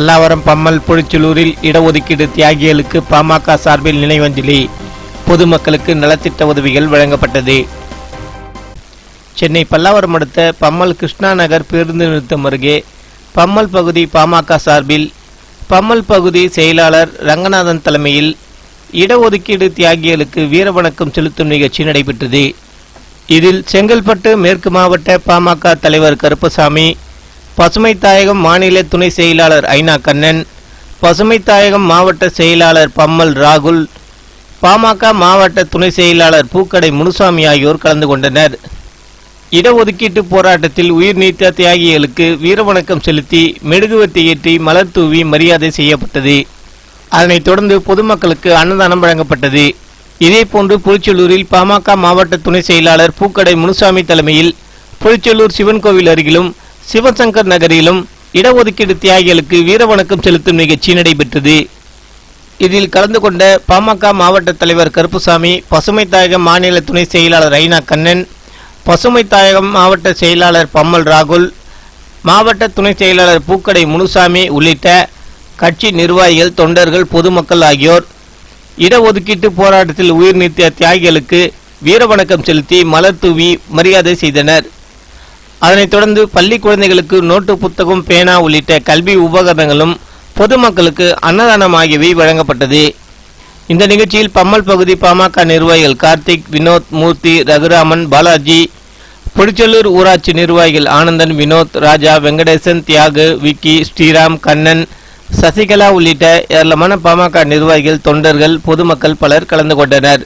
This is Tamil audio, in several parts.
பல்லாவரம் பம்மல் புழிச்சலூரில் இடஒதுக்கீடு தியாகிகளுக்கு பாமக சார்பில் நினைவஞ்சலி பொதுமக்களுக்கு நலத்திட்ட உதவிகள் வழங்கப்பட்டது. சென்னை பல்லாவரம் அடுத்த பம்மல் கிருஷ்ணா நகர் பேருந்து நிறுத்தம் அருகே பம்மல் பகுதி பாமக சார்பில் பம்மல் பகுதி செயலாளர் ரங்கநாதன் தலைமையில் இடஒதுக்கீடு தியாகிகளுக்கு வீரவணக்கம் செலுத்தும் நிகழ்ச்சி நடைபெற்றது. இதில் செங்கல்பட்டு மேற்கு மாவட்ட பாமக தலைவர் கருப்பசாமி பசுமை தாயகம் மாநில துணை செயலாளர் ஐநா கண்ணன் பசுமை தாயகம் மாவட்ட செயலாளர் பம்மல் ராகுல் பாமக மாவட்ட துணை செயலாளர் பூக்கடை முனுசாமி ஆகியோர் கலந்து கொண்டனர். இடஒதுக்கீட்டு போராட்டத்தில் உயிர் நீத்த தியாகிகளுக்கு வீரவணக்கம் செலுத்தி மெழுகுவர்த்தி ஏற்றி மலர் தூவி மரியாதை செய்யப்பட்டது. அதனைத் தொடர்ந்து பொதுமக்களுக்கு அன்னதானம் வழங்கப்பட்டது. இதேபோன்று புலிச்செல்லூரில் பாமக மாவட்ட துணை செயலாளர் பூக்கடை முனுசாமி தலைமையில் புலிச்செல்லூர் சிவன் கோவில் அருகிலும் சிவசங்கர் நகரிலும் இடஒதுக்கீடு தியாகிகளுக்கு வீரவணக்கம் செலுத்தும் நிகழ்ச்சி நடைபெற்றது. இதில் கலந்து கொண்ட பாமக மாவட்ட தலைவர் கருப்புசாமி பசுமை தாயகம் மாநில துணை செயலாளர் ஐனா கண்ணன் பசுமை தாயகம் மாவட்ட செயலாளர் பம்மல் ராகுல் மாவட்ட துணை செயலாளர் பூக்கடை முனுசாமி உள்ளிட்ட கட்சி நிர்வாகிகள் தொண்டர்கள் பொதுமக்கள் ஆகியோர் இடஒதுக்கீட்டு போராட்டத்தில் உயிர் நீத்திய தியாகிகளுக்கு வீரவணக்கம் செலுத்தி மலர் தூவி மரியாதை செய்தனர். அதனைத் தொடர்ந்து பள்ளி குழந்தைகளுக்கு நோட்டு புத்தகம் பேனா உள்ளிட்ட கல்வி உபகரணங்களும் பொதுமக்களுக்கு அன்னதானம் ஆகியவை வழங்கப்பட்டது. இந்த நிகழ்ச்சியில் பம்மல் பகுதி பாமக நிர்வாகிகள் கார்த்திக் வினோத் மூர்த்தி ரகுராமன் பாலாஜி புடிச்சலூர் ஊராட்சி நிர்வாகிகள் ஆனந்தன் வினோத் ராஜா வெங்கடேசன் தியாகு விக்கி ஸ்ரீராம் கண்ணன் சசிகலா உள்ளிட்ட ஏராளமான பாமக நிர்வாகிகள் தொண்டர்கள் பொதுமக்கள் பலர் கலந்து கொண்டனர்.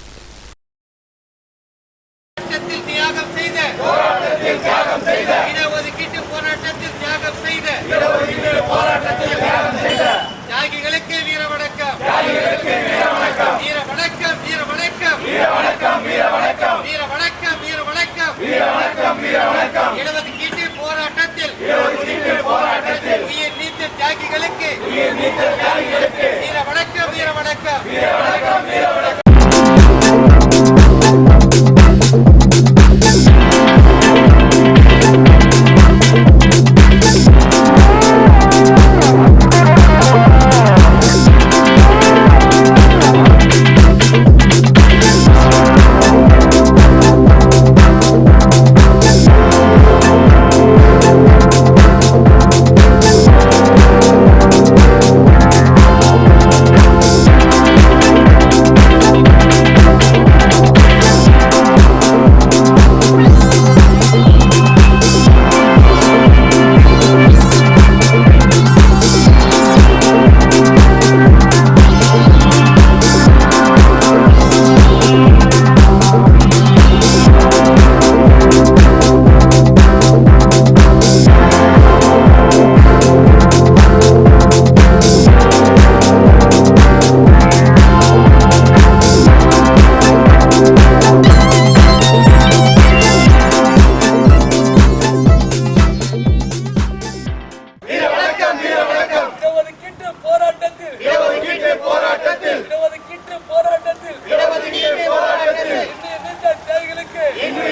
போராட்டத்தில். இடஒதுக்கீட்டு போராட்டத்தில். இடஒதுக்கீட்டு போராட்டத்தில். இடஒதுக்கீட்டு போராட்டத்தில். இன்றைய நீண்ட தியாகிகளுக்கு. இன்று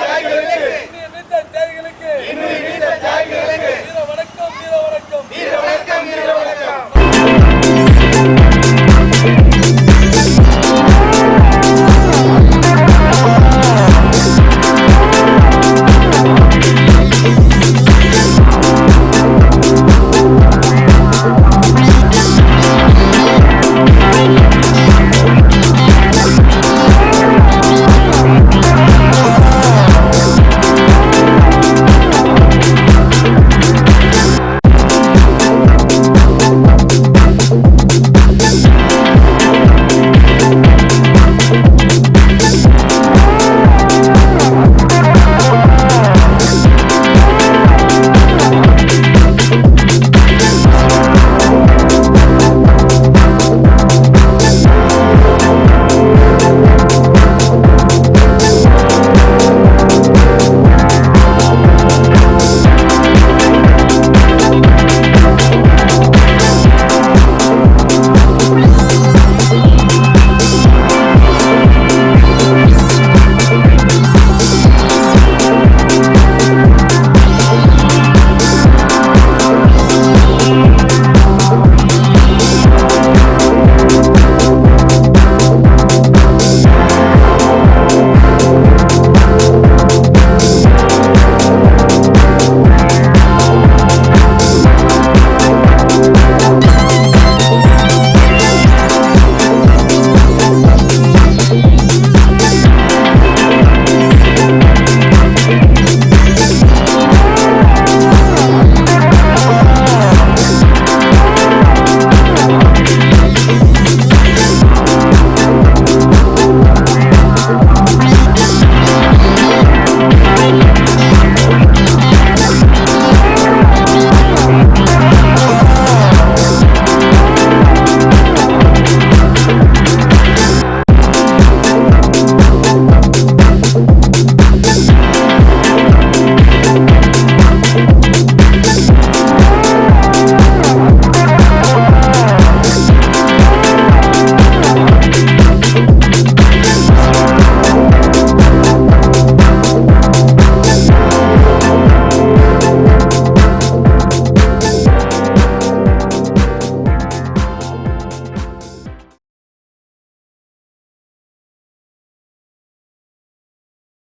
தியாகிகளுக்கு.